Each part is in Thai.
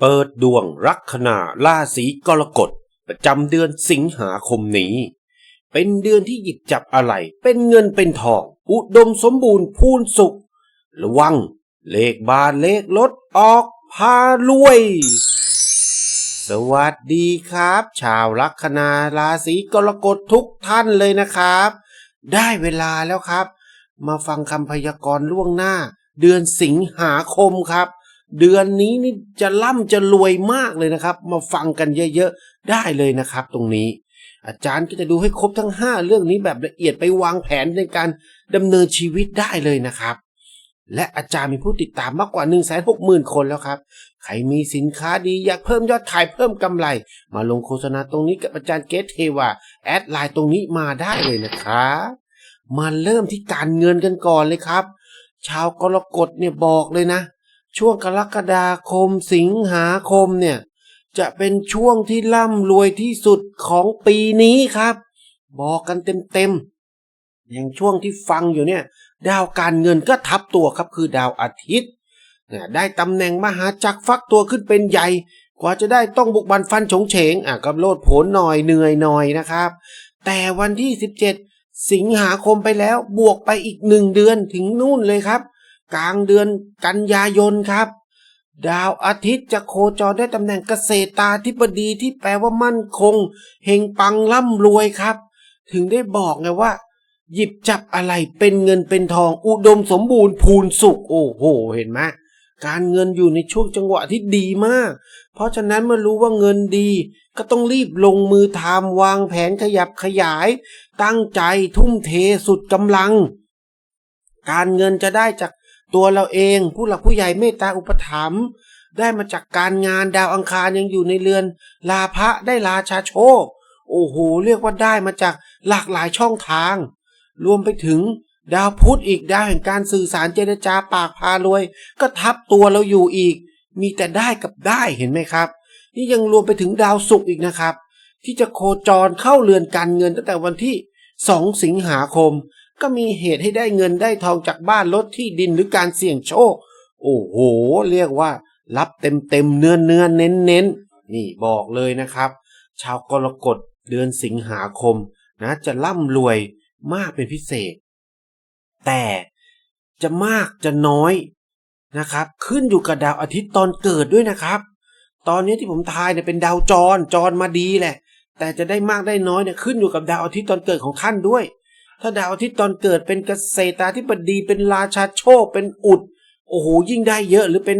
เปิดดวงลัคนาราศีกรกฎ ประจำเดือนสิงหาคมนี้ เป็นเดือนที่หยิบจับอะไร เป็นเงินเป็นทอง อุดมสมบูรณ์พูนสุข ระวัง เลขบานเลขรถออกพารวย สวัสดีครับ ชาวลัคนาราศีกรกฎทุกท่านเลยนะครับ ได้เวลาแล้วครับ มาฟังคำพยากรณ์ล่วงหน้า เดือนสิงหาคมครับ เดือนนี้นี่จะร่ำจะรวยมากเลยนะครับ มาฟังกันเยอะๆได้เลยนะครับ ตรงนี้ อาจารย์ก็จะดูให้ครบทั้ง 5 เรื่องนี้แบบละเอียดไปวางแผนในการดำเนินชีวิตได้เลยนะครับและอาจารย์มีผู้ติดตามมากกว่า 1 6 0 0 0 0 คนแล้วครับ ใครมีสินค้าดีอยากเพิ่มยอดขายเพิ่มกำไร มาลงโฆษณาตรงนี้กับอาจารย์เกตเทวาแอดไลน์ตรงนี้มาได้เลยนะครับมาเริ่มที่การเงินกันก่อนเลยครับ ชาวกรกฎเนี่ยบอกเลยนะ ช่วงกรกฎาคมสิงหาคมเนี่ย จะเป็นช่วงที่ร่ำรวยที่สุดของปีนี้ครับ บอกกันเต็มๆอย่างช่วงที่ฟังอยู่เนี่ย ดาวการเงินก็ทับตัวครับคือดาวอาทิตย์นได้ตำแหน่งมหาจักรฟักตัวขึ้นเป็นใหญ่ กว่าจะได้ต้องบุกบันฟันฉงเฉงอะก็โลดโผนหน่อยเหนื่อยหน่อยนะครับ แต่วันที่ 17 สิงหาคมไปแล้วบวกไปอีกหนึ่งเดือนถึงนู่นเลยครับ กลางเดือนกันยายนครับ ดาวอาทิตย์จะโคจรได้ตำแหน่งเกษตราธิบดีที่แปลว่ามั่นคง เฮงปังร่ำรวยครับ ถึงได้บอกไงว่า หยิบจับอะไรเป็นเงินเป็นทอง อุดมสมบูรณ์พูนสุข โอ้โห เห็นไหมการเงินอยู่ในช่วงจังหวะที่ดีมาก เพราะฉะนั้นเมื่อรู้ว่าเงินดี ก็ต้องรีบลงมือทำวางแผนขยับขยาย ตั้งใจทุ่มเทสุดกำลัง การเงินจะได้จาก ตัวเราเองผู้หลักผู้ใหญ่เมตตาอุปถัมภ์ได้มาจากการงานดาวอังคารยังอยู่ในเรือน ลาภะได้ราชาโชค โอ้โห เรียกว่าได้มาจากหลากหลายช่องทาง รวมไปถึงดาวพุธอีกดาวแห่งการสื่อสารเจรจาปากพารวย ก็ทับตัวเราอยู่อีก มีแต่ได้กับได้เห็นไหมครับ นี่ยังรวมไปถึงดาวศุกร์อีกนะครับ ที่จะโคจรเข้าเรือนการเงินตั้งแต่วันที่ 2 สิงหาคม ก็มีเหตุให้ได้เงินได้ทองจากบ้านรถที่ดินหรือการเสี่ยงโชค โอ้โห เรียกว่า รับเต็มเต็มเนื้อเนื้อเน้นเน้นนี่บอกเลยนะครับ ชาวกรกฎเดือนสิงหาคมนะจะร่ำรวยมากเป็นพิเศษ แต่จะมากจะน้อยนะครับ ขึ้นอยู่กับดาวอาทิตย์ตอนเกิดด้วยนะครับ ตอนนี้ที่ผมทายเนี่ยเป็นดาวจรจรมาดีแหละ แต่จะได้มากได้น้อยเนี่ยขึ้นอยู่กับดาวอาทิตย์ตอนเกิดของท่านด้วย ถ้าดาวอาทิตย์ตอนเกิดเป็นเกษตราธิบดีเป็นราชาโชคเป็นอุด โอ้โหยิ่งได้เยอะหรือเป็น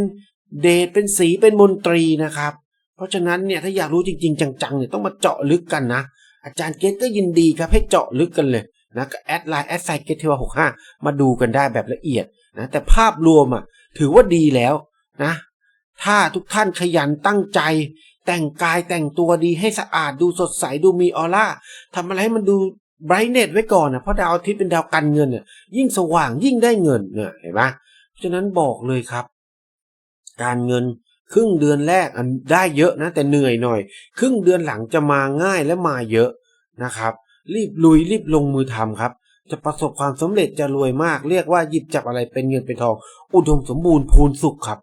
เดชเป็นสีเป็นมนตรีนะครับ เพราะฉะนั้นเนี่ยถ้าอยากรู้จริง ๆ จังๆเนี่ยต้องมาเจาะลึกกันนะ อาจารย์เกตก็ยินดีครับให้เจาะลึกกันเลยนะก็แอดไลน์แอดไซเกตเทวหกห้ามาดูกันได้แบบละเอียดนะแต่ภาพรวมอะถือว่าดีแล้วนะ ถ้าทุกท่านขยันตั้งใจ แต่งกายแต่งตัวดีให้สะอาดดูสดใสดูมีออร่าทำอะไรให้มันดู ไบรท์เน็ตไว้ก่อนนะเพราะดาวอาทิตย์เป็นดาวการเงินเนี่ยยิ่งสว่างยิ่งได้เงินเนี่ยเห็นไหมเพราะฉะนั้นบอกเลยครับ การเงินครึ่งเดือนแรกอันได้เยอะนะแต่เหนื่อยหน่อย ครึ่งเดือนหลังจะมาง่ายและมาเยอะนะครับ รีบลุยรีบลงมือทำครับ จะประสบความสำเร็จจะรวยมาก เรียกว่าหยิบจับอะไรเป็นเงินเป็นทอง อุดมสมบูรณ์พูนสุขครับ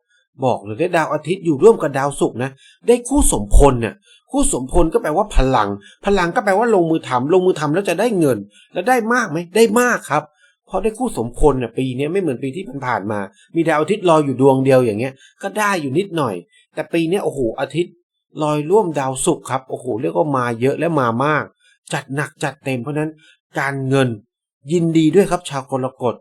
บอกเลยได้ดาวอาทิตย์อยู่ร่วมกับดาวศุกร์นะ ได้คู่สมพลเนี่ย คู่สมพลก็แปลว่าพลัง พลังก็แปลว่าลงมือทำลงมือทำแล้วจะได้เงิน แล้วได้มากไหมได้มากครับเพราะได้คู่สมพลเนี่ยปีนี้ไม่เหมือนปีที่ผ่านมา มีดาวอาทิตย์ลอยอยู่ดวงเดียวอย่างเงี้ย ก็ได้อยู่นิดหน่อย แต่ปีนี้โอ้โหอาทิตย์ลอยร่วมดาวศุกร์ครับโอ้โหเรียกว่ามาเยอะและมามาก จัดหนักจัดเต็มเพราะนั้นการเงินยินดีด้วยครับชาวกรกฎ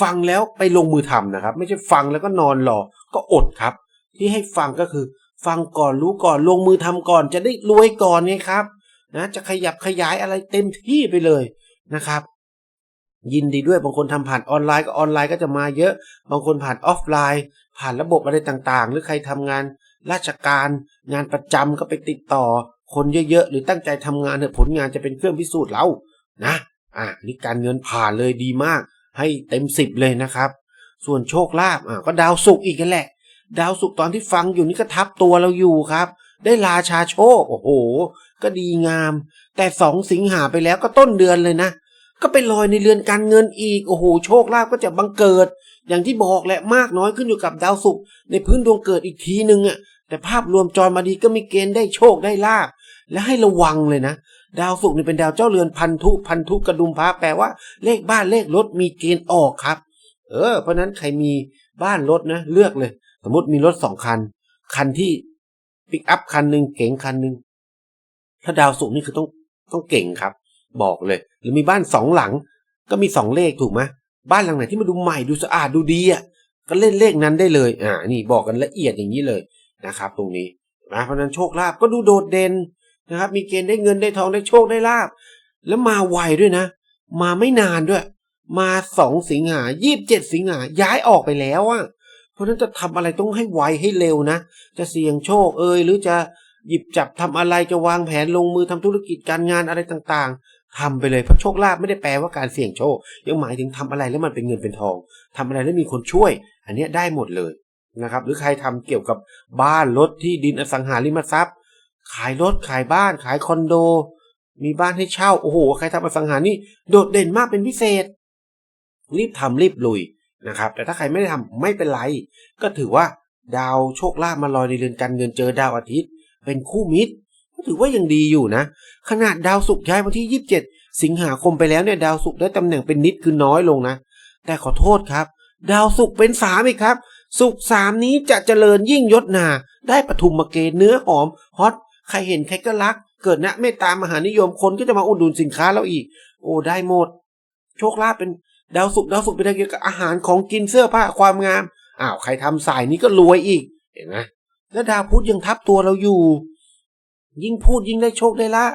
ฟังแล้วไปลงมือทำนะครับ ไม่ใช่ฟังแล้วก็นอนรอก็อดครับ ที่ให้ฟังก็คือ ฟังก่อนรู้ก่อนลงมือทำก่อน จะได้รวยก่อนไงครับนะจะขยับขยายอะไรเต็มที่ไปเลยนะครับ ยินดีด้วยบางคนทำผ่านออนไลน์ก็ออนไลน์ก็จะมาเยอะ บางคนผ่านออฟไลน์ ผ่านระบบอะไรต่างๆ หรือใครทำงานราชการงานประจำก็ไปติดต่อ คนเยอะๆ หรือตั้งใจทำงานเถอะผลงานจะเป็นเครื่องพิสูจน์เรานะอะนี่การเงินผ่านเลยดีมาก ให้เต็มสิบเลยนะครับ ส่วนโชคลาภอะก็ดาวศุกอีกกันแหละ ดาวศุกร์ตอนที่ฟังอยู่นี่ก็ทับตัวเราอยู่ครับ ได้ราชาโชคโอ้โห ก็ดีงาม แต่สองสิงหาไปแล้วก็ต้นเดือนเลยนะ ก็ไปลอยในเรือนการเงินอีกโอ้โหโชคลาภก็จะบังเกิด อย่างที่บอกแหละมากน้อยขึ้นอยู่กับดาวศุกร์ในพื้นดวงเกิดอีกทีหนึ่งอะแต่ภาพรวมจรมาดีก็มีเกณฑ์ได้โชคได้ลาบและให้ระวังเลยนะ ดาวศุกร์นี่เป็นดาวเจ้าเรือนพันธุพันธุกระดุมพระแปลว่า เลขบ้านเลขรถมีเกณฑ์ออกครับ เออ เพราะนั้นใครมีบ้านรถนะ เลือกเลย สมมติมีรถสองคัน คันที่ปิกอัพคันหนึ่งเก๋งคันหนึ่งถ้าดาวศุกนี่คือต้องต้องเก่งครับ บอกเลย หรือมีบ้านสองหลัง ก็มีสองเลขถูกไหมบ้านหลังไหนที่มันดูใหม่ดูสะอาดดูดีอะก็เล่นเลขนั้นได้เลย อ่า นี่บอกกันละเอียดอย่างนี้เลยนะครับ ตรงนี้นะเพราะฉะนั้นโชคลาภก็ดูโดดเด่นนะครับ มีเกณฑ์ได้เงินได้ทองได้โชคได้ลาบแล้วมาไวด้วยนะ มาไม่นานด้วย มาสองสิงหายี่บเจ็ดสิงหาย้ายออกไปแล้วอะ เพราะนั้นจะทำอะไรต้องให้ไวให้เร็วนะ จะเสี่ยงโชคเอยหรือจะหยิบจับทำอะไรจะวางแผนลงมือทำธุรกิจการงานอะไรต่างๆทำไปเลยเพราะโชคลาภไม่ได้แปลว่าการเสี่ยงโชค ยังหมายถึงทำอะไรแล้วมันเป็นเงินเป็นทองทำอะไรแล้วมีคนช่วย อันนี้ได้หมดเลยนะครับ หรือใครทำเกี่ยวกับบ้านรถที่ดินอสังหาริมทรัพย์ ขายรถขายบ้าน ขายคอนโด มีบ้านให้เช่าโอ้โหใครทำอสังหานี่โดดเด่นมากเป็นพิเศษ รีบทำรีบลุย นะครับ แต่ถ้าใครไม่ได้ทำไม่เป็นไร ก็ถือว่าดาวโชคลาภมาลอยในเรือนการเงินเจอดาวอาทิตย์ เป็นคู่มิตร ก็ถือว่ายังดีอยู่นะ ขนาดดาวศุกร์ย้ายวันที่ 27 สิงหาคมไปแล้วเนี่ยดาวศุกร์ได้ตำแหน่งเป็นนิดคือน้อยลงนะ แต่ขอโทษครับ ดาวศุกร์เป็นสามอีกครับศุกร์สามนี้จะเจริญยิ่งยศนา ได้ปฐุมมาเกณฑ์เนื้อหอมฮอตใครเห็นใครก็รัก เกิดนะเมตตามหานิยมคนก็จะมาอุดหนุนสินค้าเราอีก โอ้ได้หมด โชคลาภเป็น ดาวศุกดาวศุกเป็นเกี่ยวกับอาหารของกินเสื้อผ้าความงามอ้าวใครทำสายนี้ก็รวยอีก เห็นไหมแล้วดาวพุธยังทับตัวเราอยู่ ยิ่งพูดยิ่งได้โชคได้ละ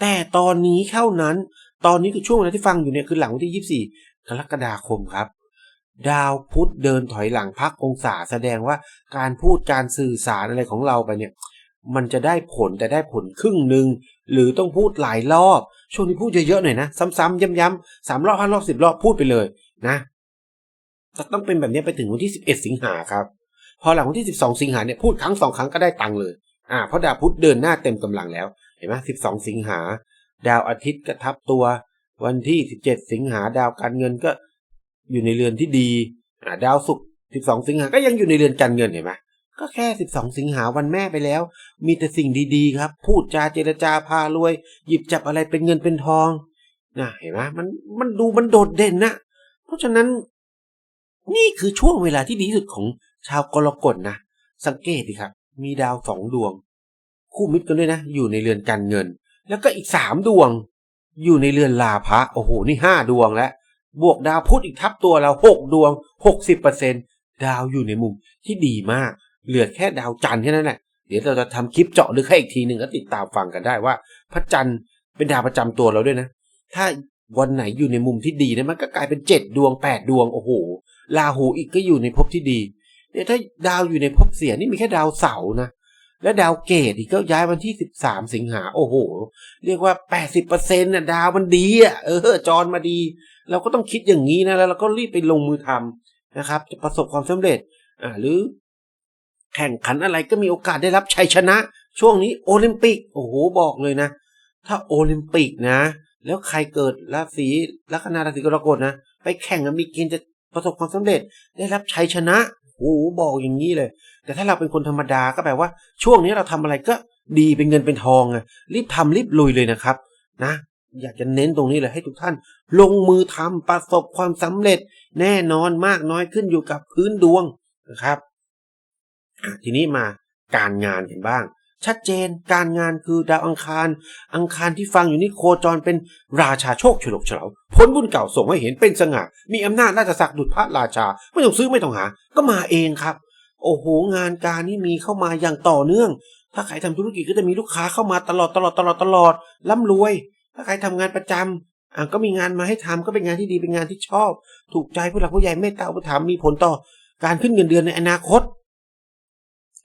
แต่ตอนนี้เท่านั้น ตอนนี้คือช่วงเวลาที่ฟังอยู่เนี่ยคือหลังวันที่ 24 กรกฎาคมครับ ดาวพุธเดินถอยหลังพักองศาแสดงว่าการพูดการสื่อสารอะไรของเราไปเนี่ย มันจะได้ผลแต่ได้ผลครึ่งหนึ่ง หรือต้องพูดหลายรอบ ช่วงนี้พูดเยอะๆหน่อยนะ ซ้ำๆย้ำๆสามรอบห้ารอบสิบรอบพูดไปเลยนะจะต้องเป็นแบบนี้ไปถึงวันที่11สิงหาครับ พอหลังวันที่12สิงหาเนี่ยพูดครั้งสองครั้งก็ได้ตังค์เลย อ่าเพราะดาวพุธเดินหน้าเต็มกำลังแล้ว เห็นไหม12สิงหา ดาวอาทิตย์ก็ทับตัว วันที่17สิงหาดาวการเงินก็อยู่ในเรือนที่ดี อ่า ดาวศุกร์12สิงหาก็ยังอยู่ในเรือนการเงินเห็นไหม ก็แค่ 12 สิงหาวันแม่ไปแล้ว มีแต่สิ่งดีๆ ครับ พูดจาเจรจาพารวย หยิบจับอะไรเป็นเงินเป็นทองนะเห็นไหมมันมันดูมันโดดเด่นนะ เพราะฉะนั้น นี่คือช่วงเวลาที่ดีที่สุดของชาวกรกฎนะสังเกตดิครับ มีดาวสองดวง คู่มิตรกันด้วยนะ อยู่ในเรือนการเงิน แล้วก็อีกสามดวง อยู่ในเรือนลาภะโอ้โหนี่ห้าดวงแล้วบวกดาวพุธอีกทับตัวเราหกดวงหกสิบเปอร์เซ็นดาวอยู่ในมุมที่ดีมาก เหลือแค่ดาวจันทร์แค่นั้นแหละเดี๋ยวเราจะทำคลิปเจาะลึกให้อีกทีหนึ่งก็ติดตามฟังกันได้ว่า พระจันทร์เป็นดาวประจำตัวเราด้วยนะ ถ้าวันไหนอยู่ในมุมที่ดีนะมันก็กลายเป็นเจ็ดดวงแปดดวงโอ้โหลาหูอีกก็อยู่ในภพที่ดีเนี่ยถ้าดาวอยู่ในภพเสียนี่มีแค่ดาวเสาร์นะและดาวเกตอีกก็ย้ายวันที่สิบสามสิงหาโอ้โห เรียกว่าแปดสิบเปอร์เซ็นต์น่ะดาวมันดีอะเออจรมาดี เราก็ต้องคิดอย่างนี้นะแล้วเราก็รีบไปลงมือทำนะครับ จะประสบความสำเร็จอ่าหรือ แข่งขันอะไรก็มีโอกาสได้รับชัยชนะ ช่วงนี้โอลิมปิก โอ้โหบอกเลยนะ ถ้าโอลิมปิกนะ แล้วใครเกิดราศีลัคนาราศีกรกฎนะ ไปแข่งมีเกณฑ์จะประสบความสำเร็จได้รับชัยชนะโอ้โหบอกอย่างนี้เลย แต่ถ้าเราเป็นคนธรรมดาก็แปลว่า ช่วงนี้เราทำอะไรก็ดีเป็นเงินเป็นทองไงรีบทำรีบลุยเลยนะครับ นะ อยากจะเน้นตรงนี้เลยให้ทุกท่าน ลงมือทำประสบความสำเร็จ แน่นอนมากน้อยขึ้นอยู่กับพื้นดวงนะครับ ทีนี้มาการงานกันบ้าง ชัดเจนการงานคือดาวอังคาร อังคารที่ฟังอยู่นี่โคจรเป็นราชาโชคฉลกเฉลาผลบุญเก่าส่งให้เห็นเป็นสง่ามีอำนาจราชศักดิ์ดุจพระราชา ไม่ต้องซื้อไม่ต้องหา ก็มาเองครับ โอ้โหงานการนี่มีเข้ามาอย่างต่อเนื่อง ถ้าใครทำธุรกิจก็จะมีลูกค้าเข้ามาตลอดตลอดตลอดตลอดร่ำรวย ถ้าใครทำงานประจำอะก็มีงานมาให้ทำก็เป็นงานที่ดีเป็นงานที่ชอบ ถูกใจผู้หลักผู้ใหญ่เมตตาอุปถัมภ์มีผลต่อการขึ้นเงินเดือนในอนาคต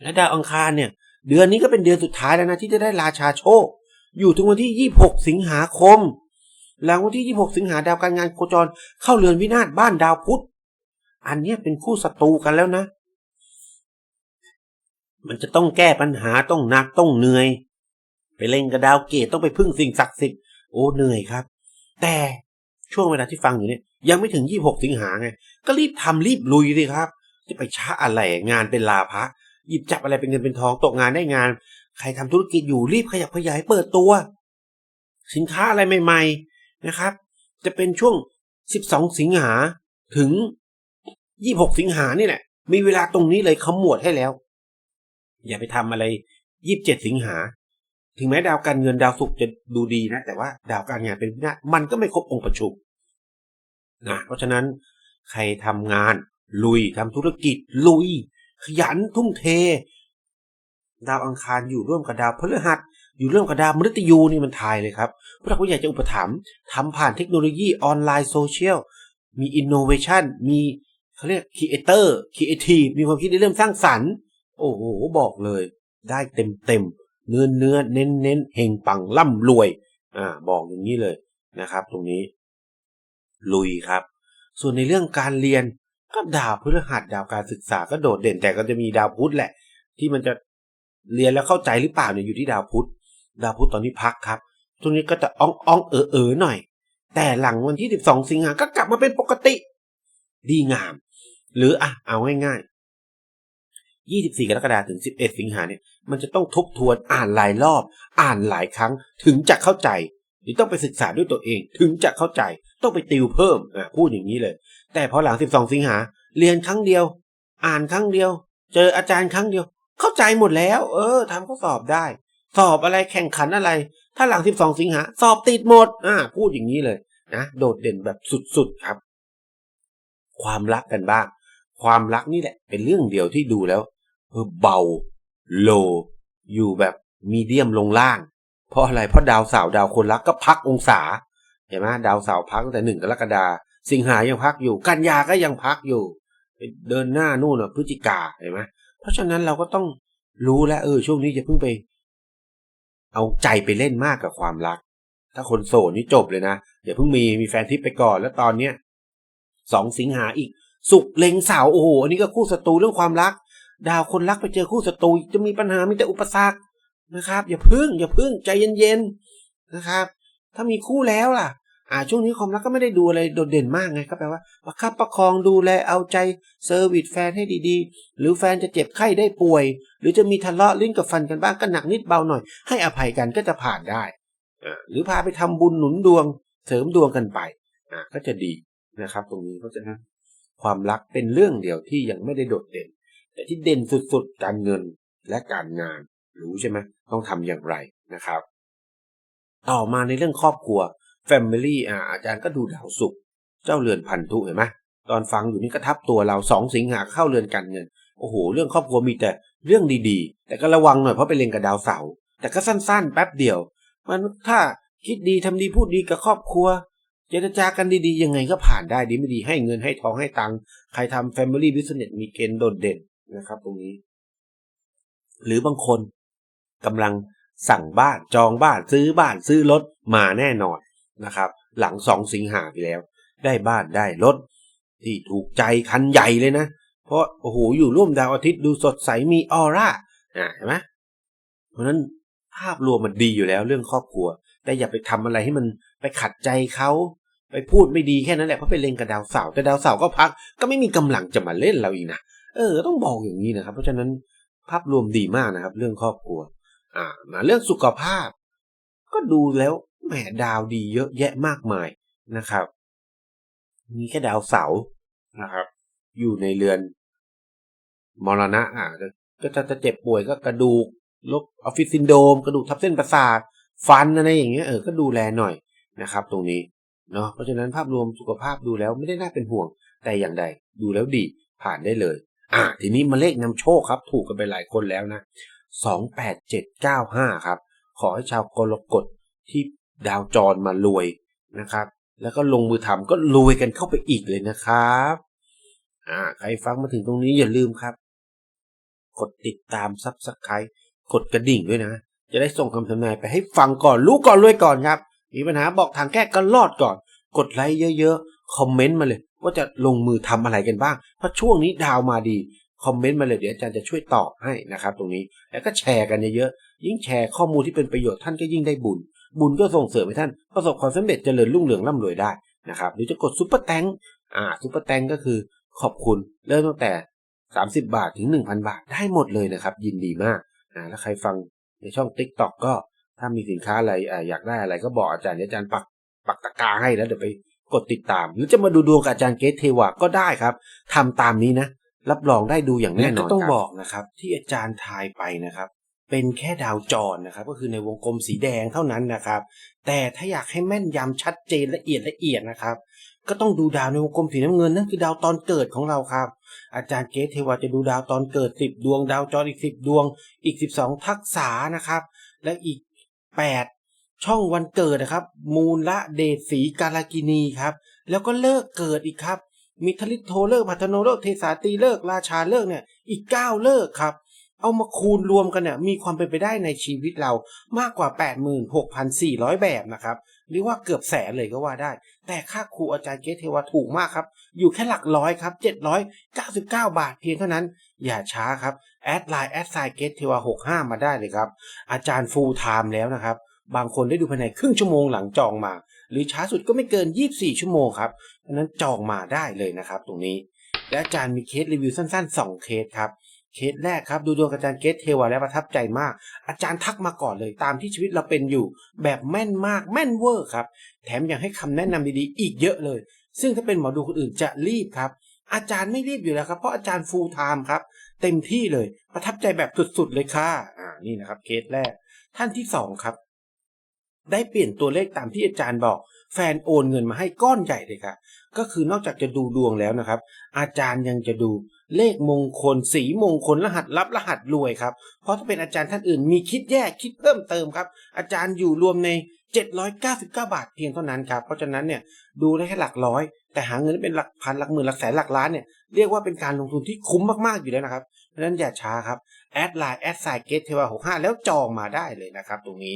และดาวอังคารเนี่ย เดือนนี้ก็เป็นเดือนสุดท้ายแล้วนะที่จะได้ราชาโชค อยู่ถึงวันที่ 26 สิงหาคม หลังวันที่ 26 สิงหาดาวการงานโคจรเข้าเรือนวินาศบ้านดาวพุธ อันนี้เป็นคู่ศัตรูกันแล้วนะ มันจะต้องแก้ปัญหาต้องหนักต้องเหนื่อย ไปเล่นกับดาวเกตต้องไปพึ่งสิ่งศักดิ์สิทธิ์โอ้เหนื่อยครับ แต่ช่วงเวลาที่ฟังอยู่เนี่ยยังไม่ถึง 26 สิงหาไง ก็รีบทำรีบลุยสิครับ จะไปช้าอะไรงานเป็นลาภะ หยิบจับอะไรเป็นเงินเป็นทองตกงานได้งาน ใครทำธุรกิจอยู่รีบขยับขยายเปิดตัว สินค้าอะไรใหม่ ๆนะครับ จะเป็นช่วง 12 สิงหาถึง 26 สิงหานี่แหละ มีเวลาตรงนี้เลยขมวดให้แล้ว อย่าไปทำอะไร 27 สิงหา ถึงแม้ดาวการเงินดาวศุกร์จะดูดีนะ แต่ว่าดาวการงานเป็นพินาศมันก็ไม่ครบองค์ประชุมนะเพราะฉะนั้นใครทำงานลุยทำธุรกิจลุย ขยันทุ่มเท ดาวอังคารอยู่ร่วมกับดาวพฤหัส อยู่ร่วมกับดาวมฤตยูนี่มันทายเลยครับพวกเราก็อยากจะอุปถัมภ์ทำผ่านเทคโนโลยีออนไลน์โซเชียลมีอินโนเวชันมีเขาเรียกครีเอเตอร์ครีเอทีฟมีความคิดในเรื่องสร้างสรรค์โอ้โหบอกเลย ได้เต็มเต็มเนื้อเนื้อเน้นเน้นเฮงปังร่ำรวย อ่า บอกอย่างนี้เลยนะครับ ตรงนี้ ลุยครับ ส่วนในเรื่องการเรียน ก็ดาวพฤหัสดาวการศึกษาก็โดดเด่นแต่ก็จะมีดาวพุธแหละ ที่มันจะเรียนแล้วเข้าใจหรือเปล่าเนี่ยอยู่ที่ดาวพุธดาวพุธตอนนี้พักครับตรงนี้ก็จะอ่องอ่องเออเออหน่อย แต่หลังวันที่12สิงหาก็กลับมาเป็นปกติ ดีงาม หรืออะเอาง่ายๆ24กรกฎาคมถึง11สิงหาเนี่ยมันจะต้องทบทวนอ่านหลายรอบ อ่านหลายครั้งถึงจะเข้าใจหรือต้องไปศึกษาด้วยตัวเอง ถึงจะเข้าใจต้องไปติวเพิ่มอะพูดอย่างนี้เลย แต่พอหลัง 12 สิงหา เรียนครั้งเดียว อ่านครั้งเดียว เจออาจารย์ครั้งเดียว เข้าใจหมดแล้ว เออทำข้อสอบได้ สอบอะไรแข่งขันอะไร ถ้าหลัง 12 สิงหา สอบติดหมด อ่า พูดอย่างนี้เลยนะโดดเด่นแบบสุดๆครับ ความรักกันบ้าง ความรักนี่แหละ เป็นเรื่องเดียวที่ดูแล้วเออเบา โล อยู่แบบมีเดียมลงล่าง เพราะอะไรเพราะดาวเสาร์ดาวคนรักก็พักองศาเห็นไหมดาวเสาร์พักตั้งแต่หนึ่งกรกฎาคม สิงหายังพักอยู่ กันยาก็ยังพักอยู่ เดินหน้านู่นน่ะพฤศจิกาเห็นไหมเพราะฉะนั้นเราก็ต้องรู้แล้วเออช่วงนี้จะเพิ่งไป เอาใจไปเล่นมากกับความรัก ถ้าคนโสดนี่จบเลยนะอย่าเพิ่งมีมีแฟนทิปไปก่อน แล้วตอนเนี้ยสองสิงหาอีก สุกเล็งสาวโอ้โหอันนี้ก็คู่ศัตรูเรื่องความรัก ดาวคนรักไปเจอคู่ศัตรูจะมีปัญหามีแต่อุปสรรคนะครับ อย่าพึ่ง อย่าพึ่งใจเย็นๆนะครับ ถ้ามีคู่แล้วล่ะ อ่าช่วงนี้ความรักก็ไม่ได้ดูอะไรโดดเด่นมากไงก็แปลว่าประคับประคองดูแลเอาใจเซอร์วิสแฟนให้ดีๆ หรือแฟนจะเจ็บไข้ได้ป่วย หรือจะมีทะเลาะลิ้นกับฟันกันบ้างก็หนักนิดเบาหน่อย ให้อภัยกันก็จะผ่านได้อ่าหรือพาไปทำบุญหนุนดวง เสริมดวงกันไปอ่าก็จะดีนะครับ ตรงนี้เพราะฉะนั้นความรักเป็นเรื่องเดียวที่ยังไม่ได้โดดเด่น แต่ที่เด่นสุดๆการเงินและการงาน รู้ใช่ไหมต้องทำอย่างไรนะครับ ต่อมาในเรื่องครอบครัว Family อ่าอาจารย์ก็ดูดาวศุกเจ้าเรือนพันธุเห็นไหมตอนฟังอยู่นี่ก็ทับตัวเราสองสิงหาเข้าเรือนการเงิน โอ้โห เรื่องครอบครัวมีแต่เรื่องดีๆ แต่ก็ระวังหน่อยเพราะไปเล็งกับดาวเสาร์แต่ก็สั้นๆ แป๊บเดียว มันถ้าคิดดีทำดีพูดดีกับครอบครัว เจรจากันดีๆ ยังไงก็ผ่านได้ดีไม่ดีให้เงินให้ทองให้ตังค์ใครทำ Family Business มีเกณฑ์โดดเด่นนะครับ ตรงนี้ หรือบางคนกำลังสั่งบ้านจองบ้านซื้อบ้านซื้อรถมาแน่นอน นะครับ หลังสองสิงหาไปแล้ว ได้บ้านได้รถที่ถูกใจคันใหญ่เลยนะ เพราะโอ้โหอยู่ร่วมดาวอาทิตย์ดูสดใสมีออร่าอ่าเห็นไหมเพราะฉะนั้นภาพรวมมันดีอยู่แล้วเรื่องครอบครัว แต่อย่าไปทำอะไรให้มันไปขัดใจเขาไปพูดไม่ดีแค่นั้นแหละเพราะไปเล็งกับดาวเสาร์แต่ดาวเสาร์ก็พักก็ไม่มีกำลังจะมาเล่นเราอีกนะเออ ต้องบอกอย่างนี้นะครับ เพราะฉะนั้นภาพรวมดีมากนะครับ เรื่องครอบครัว อ่ามาเรื่องสุขภาพ ก็ดูแล้ว แหมดาวดีเยอะแยะมากมายนะครับ มีแค่ดาวเสาร์นะครับ อยู่ในเรือน มรณะอ่าก็จะจะเจ็บป่วยก็กระดูกลบออฟฟิศซินโดมกระดูกทับเส้นประสาทฟันอะไรอย่างเงี้ยเออก็ดูแลหน่อยนะครับ ตรงนี้เนาะเพราะฉะนั้นภาพรวมสุขภาพดูแล้วไม่ได้น่าเป็นห่วง แต่อย่างใดดูแล้วดีผ่านได้เลย อ่าทีนี้มาเลขนำโชคครับ ถูกกันไปหลายคนแล้วนะสองแปดเจ็ดเก้าห้าครับ ขอให้ชาวกรกฎที่ ดาวจรมารวยนะครับ แล้วก็ลงมือทำก็รวยกันเข้าไปอีกเลยนะครับอ่าใครฟังมาถึงตรงนี้อย่าลืมครับ กดติดตามซับสไครต์กดกระดิ่งด้วยนะ จะได้ส่งคำทำนายไปให้ฟังก่อนรู้ก่อนรวยก่อนครับ มีปัญหาบอกทางแก้ก็รอดก่อน กดไลค์เยอะๆคอมเมนต์มาเลย ว่าจะลงมือทำอะไรกันบ้าง เพราะช่วงนี้ดาวมาดี คอมเมนต์มาเลยเดี๋ยวอาจารย์จะช่วยตอบให้นะครับ ตรงนี้แล้วก็แชร์กันเยอะๆยิ่งแชร์ข้อมูลที่เป็นประโยชน์ท่านก็ยิ่งได้บุญ บุญก็ส่งเสริมให้ท่านประสบความสำเร็จเจริญรุ่งเรืองร่ำรวยได้นะครับหรือจะกดซุปเปอร์แตงอ่าซุปเปอร์แตงก็คือขอบคุณเริ่มตั้งแต่ 30 บาทถึง 1,000 บาทได้หมดเลยนะครับ ยินดีมากอ่าแล้วใครฟังในช่อง Tik t o อกก็ถ้ามีสินค้าอะไรอ่าอยากได้อะไรก็บอกอาจารย์อาจารย์ปักปักตะกาให้แล้วเดี๋ยวไปกดติดตาม หรือจะมาดูดวงกับอาจารย์เกตเทวาก็ได้ครับทำตามนี้นะ รับรองได้ดูอย่างแน่นอนและก็ต้องครับบอกนะครับ ที่อาจารย์ทายไปนะครับ เป็นแค่ดาวจรนะครับ ก็คือในวงกลมสีแดงเท่านั้นนะครับ แต่ถ้าอยากให้แม่นยำชัดเจนละเอียดละเอียดนะครับ ก็ต้องดูดาวในวงกลมสีน้ำเงินนั่นคือดาวตอนเกิดของเราครับ อาจารย์เกตเทวาจะดูดาวตอนเกิด 10 ดวง ดาวจรอีก 10 ดวง อีก 12 ทักษะนะครับ และอีก 8 ช่องวันเกิดนะครับ มูลละเดชสีกาลากินีครับแล้วก็เลิกเกิดอีกครับ มีทลิตโทเลิกพัฒโนเลิกเทสาตีเลิกราชาเลิกเนี่ย อีก9เลิกครับ เอามาคูณรวมกันเนี่ยมีความเป็นไปได้ในชีวิตเรามากกว่า 86,400 แบบนะครับหรือว่าเกือบแสนเลยก็ว่าได้ แต่ค่าครูอาจารย์เกตเทวาถูกมากครับ อยู่แค่หลักร้อยครับ 799 บาทเพียงเท่านั้น อย่าช้าครับ แอดไลน์แอดไซเกตเทวา65 มาได้เลยครับ อาจารย์ฟูลไทม์แล้วนะครับ บางคนได้ดูภายในครึ่งชั่วโมงหลังจองมา หรือช้าสุดก็ไม่เกิน 24 ชั่วโมงครับดังนั้นจองมาได้เลยนะครับตรงนี้ และอาจารย์มีเคสรีวิวสั้น ๆ 2 เคสครับเคสแรกครับดูดวงอาจารย์เกตเทวาแล้วประทับใจมาก อาจารย์ทักมาก่อนเลยตามที่ชีวิตเราเป็นอยู่ แบบแม่นมากแม่นเวอร์ครับ แถมยังให้คำแนะนำดีๆ อีกเยอะเลย ซึ่งถ้าเป็นหมอดูคนอื่นจะรีบครับ อาจารย์ไม่รีบอยู่แล้วครับ เพราะอาจารย์ฟูลไทม์ครับ เต็มที่เลยประทับใจแบบสุดๆเลยค่ะอ่านี่นะครับเคสแรก ท่านที่สองครับ ได้เปลี่ยนตัวเลขตามที่อาจารย์บอก แฟนโอนเงินมาให้ก้อนใหญ่เลยค่ะก็คือนอกจากจะดูดวงแล้วนะครับ อาจารย์ยังจะดูเลขมงคล สีมงคลรหัสลับรหัสรวยครับ เพราะถ้าเป็นอาจารย์ท่านอื่นมีคิดแยกคิดเพิ่มเติมครับ อาจารย์อยู่รวมใน 799 บาทเพียงเท่านั้นครับ เพราะฉะนั้นเนี่ยดูได้แค่หลักร้อย แต่หาเงินเป็นหลักพันหลักหมื่นหลักแสนหลักล้านเนี่ยเรียกว่าเป็นการลงทุนที่คุ้มมากๆอยู่แล้วนะครับเพราะฉะนั้นอย่าช้าครับแอดไลน์แอดไซเกตเทวา65แล้วจองมาได้เลยนะครับ ตรงนี้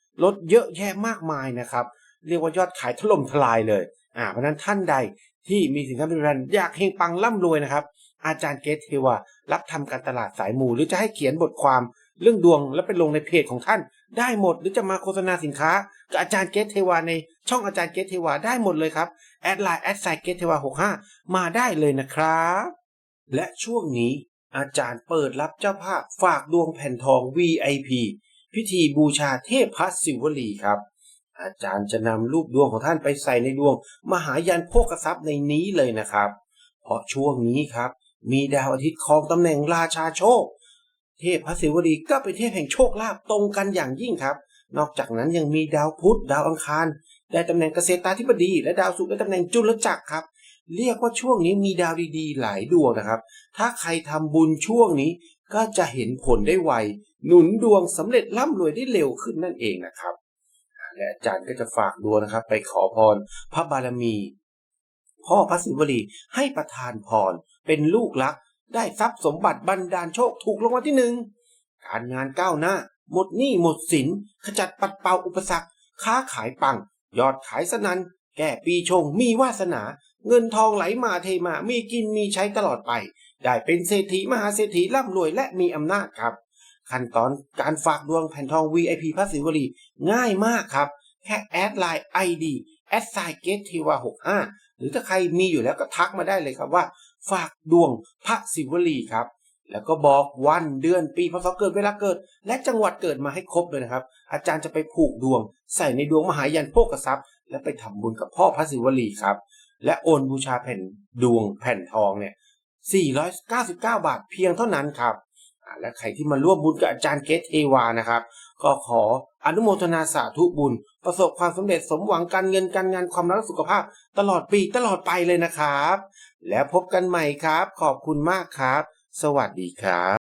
รถเยอะแยะมากมายนะครับ เรียกว่ายอดขายถล่มทลายเลยอ่าเพราะฉะนั้นท่านใดที่มีสินค้าบริการอยากเฮงปังร่ำรวยนะครับ อาจารย์เกตเทวารับทำการตลาดสายมูหรือจะให้เขียนบทความเรื่องดวงแล้วไปลงในเพจของท่าน ได้หมดหรือจะมาโฆษณาสินค้ากับอาจารย์เกตเทวาในช่องอาจารย์เกตเทวาได้หมดเลยครับแอดไลน์แอดไซเกตเทวา65มาได้เลยนะครับและช่วงนี้อาจารย์เปิดรับเจ้าภาพฝากดวงแผ่นทอง VIP พิธีบูชาเทพพัสสิวลีครับ อาจารย์จะนำรูปดวงของท่านไปใส่ในดวง มหายันโภกทรัพย์ในนี้เลยนะครับ เพราะช่วงนี้ครับ มีดาวอาทิตย์ครองตำแหน่งราชาโชค เทพพระศิวลีก็เป็นเทพแห่งโชคลาภตรงกันอย่างยิ่งครับ นอกจากนั้นยังมีดาวพุธดาวอังคารได้ตำแหน่งเกษตราธิบดีและดาวศุกร์ได้ตำแหน่งจุลจักรครับ เรียกว่าช่วงนี้มีดาวดีๆ หลายดวงนะครับ ถ้าใครทำบุญช่วงนี้ ก็จะเห็นผลได้ไว หนุนดวงสำเร็จร่ำรวยได้เร็วขึ้นนั่นเองนะครับ และอาจารย์ก็จะฝากดวงนะครับ ไปขอพรพระบารมี พ่อพระศิวลีให้ประทานพร เป็นลูกรัก ได้ทรัพย์สมบัติบันดาลโชคถูกรางวัลที่หนึ่งการงานก้าวหน้า หมดหนี้หมดสิน ขจัดปัดเป่าอุปสรรค ค้าขายปัง ยอดขายสนันแก่ปีชงมีวาสนา เงินทองไหลมาเทมามีกินมีใช้ตลอดไป ได้เป็นเศรษฐีมหาเศรษฐีร่ำรวยและมีอำนาจครับ ขั้นตอนการฝากดวงแผ่นทอง VIP พระศิวลีง่ายมากครับ แค่แอดไลน์ ID แอดไซเกตทีวา65หรือถ้าใครมีอยู่แล้วก็ทักมาได้เลยครับว่า ฝากดวงพระศิวลีครับ แล้วก็บอกวันเดือนปีพศเกิดเวลาเกิด และจังหวัดเกิดมาให้ครบเลยนะครับ อาจารย์จะไปผูกดวง ใส่ในดวงมหายันโภกทรัพย์ และไปทำบุญกับพ่อพระศิวลีครับ และโอนบูชาแผ่นดวงแผ่นทองเนี่ย 499 บาทเพียงเท่านั้นครับอ่าและใครที่มาร่วมบุญกับอาจารย์เกตเทวานะครับ ก็ขออนุโมทนาสาธุบุญ ประสบความสำเร็จสมหวังการเงินการงานความรักสุขภาพ ตลอดปีตลอดไปเลยนะครับ แล้วพบกันใหม่ครับ ขอบคุณมากครับ สวัสดีครับ